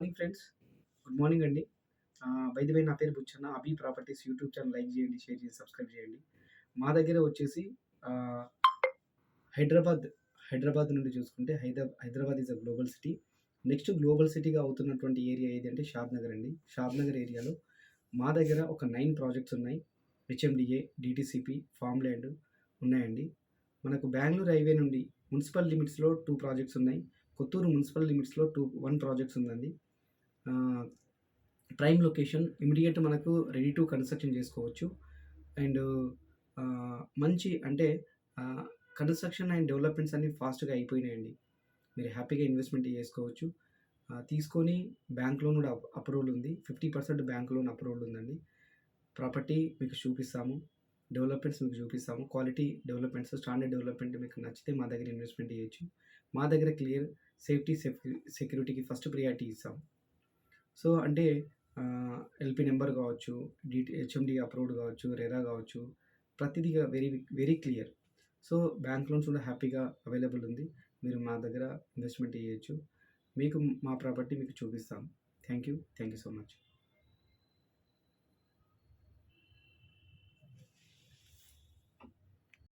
Morning friends good morning అండి. Bye నా పేరు Bucchanna. Abhi properties YouTube channel like చేయండి షేర్ చేసి సబ్స్క్రైబ్ చేయండి. మా దగ్గర వచ్చేసి హైదరాబాద్ హైదరాబాద్ నుండి చూసుకుంటే హైదరా Hyderabad is a global city next global సిటీగా అవుతున్నటువంటి ఏరియా ఏది అంటే షాద్ నగర్ అండి. షాద్ నగర్ ఏరియాలో మా దగ్గర ఒక నైన్ ప్రాజెక్ట్స్ ఉన్నాయి. హెచ్ఎండిఏ డిటిసిపి ఫామ్ ల్యాండ్ ఉన్నాయండి. మనకు బెంగళూరు హైవే నుండి మున్సిపల్ లిమిట్స్లో టూ ప్రాజెక్ట్స్ ఉన్నాయి. కొత్తూరు మున్సిపల్ లిమిట్స్లో టూ వన్ ప్రాజెక్ట్స్ ఉందండి. ప్రైమ్ లొకేషన్ ఇమీడియట్ మనకు రెడీ టు కన్స్ట్రక్షన్ చేసుకోవచ్చు. అండ్ మంచి అంటే కన్స్ట్రక్షన్ అండ్ డెవలప్మెంట్స్ అన్నీ ఫాస్ట్గా అయిపోయినాయండి. మీరు హ్యాపీగా ఇన్వెస్ట్మెంట్ చేసుకోవచ్చు. తీసుకొని బ్యాంక్ లోన్ కూడా అప్రూవల్ ఉంది. Fifty percent bank loan approval ఉందండి. ప్రాపర్టీ మీకు చూపిస్తాము. డెవలప్మెంట్స్ మీకు చూపిస్తాము. క్వాలిటీ డెవలప్మెంట్స్ స్టాండర్డ్ డెవలప్మెంట్ మీకు నచ్చితే మా దగ్గర ఇన్వెస్ట్మెంట్ చేయొచ్చు మా దగ్గర క్లియర్ సేఫ్టీ సెక్యూరిటీకి ఫస్ట్ ప్రియారిటీ ఇస్తాము. సో అంటే ఎల్పి నెంబర్ కావచ్చు డిటి హెచ్ఎండి అప్రూవ్డ్ కావచ్చు రెరా కావచ్చు ప్రతిదీగా very very clear. So bank loans కూడా హ్యాపీగా అవైలబుల్ ఉంది. మీరు మా దగ్గర ఇన్వెస్ట్మెంట్ చేయొచ్చు మీకు మా ప్రాపర్టీ మీకు చూపిస్తాం. Thank you thank you so much.